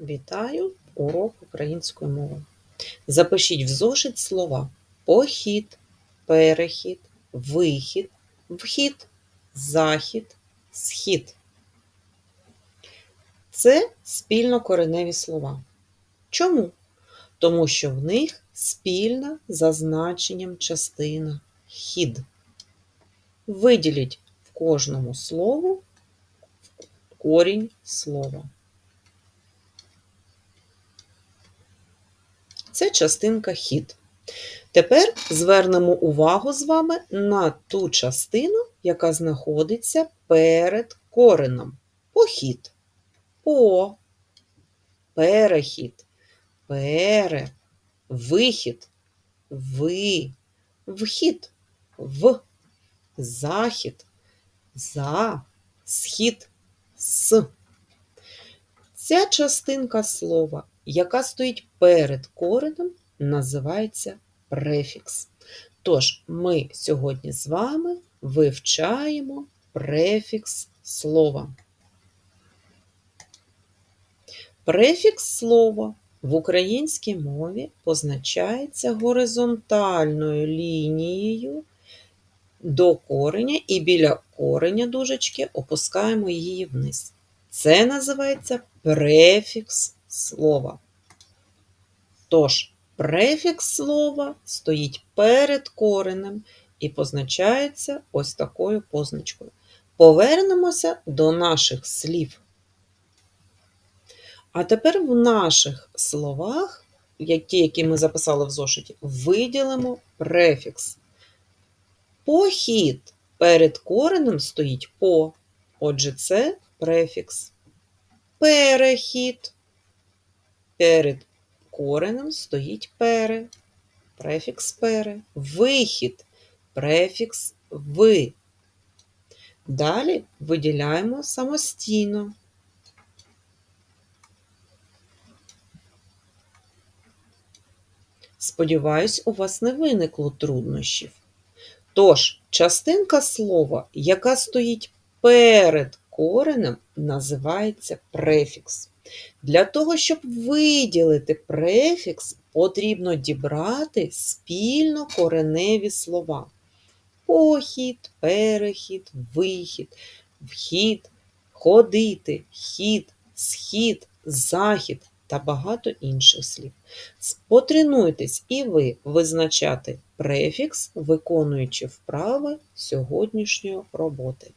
Вітаю! Урок української мови. Запишіть в зошит слова похід, перехід, вихід, вхід, захід, схід. Це спільнокореневі слова. Чому? Тому що в них спільна за значенням частина хід. Виділіть в кожному слову корінь слова. Це частинка хід. Тепер звернемо увагу з вами на ту частину, яка знаходиться перед кореном. Похід. По, перехід, пере, вихід, ви, вхід, в, захід, за, схід, с. Ця частинка слова, яка стоїть перед коренем, називається префікс. Тож ми сьогодні з вами вивчаємо префікс слова. Префікс слова в українській мові позначається горизонтальною лінією до кореня і біля кореня дужечки опускаємо її вниз. Це називається префікс слова. Тож, префікс слова стоїть перед коренем і позначається ось такою позначкою. Повернемося до наших слів. А тепер в наших словах, які, які ми записали в зошиті, виділимо префікс. Похід перед коренем стоїть по. Отже, це префікс. Перехід. Перед коренем стоїть пере. Префікс пере. Вихід. Префікс ви. Далі виділяємо самостійно. Сподіваюсь, у вас не виникло труднощів. Тож, частинка слова, яка стоїть перед коренем, називається префікс. Для того, щоб виділити префікс, потрібно дібрати спільно кореневі слова. Похід, перехід, вихід, вхід, ходити, хід, схід, захід та багато інших слів. Потренуйтесь і ви визначати префікс, виконуючи вправи сьогоднішньої роботи.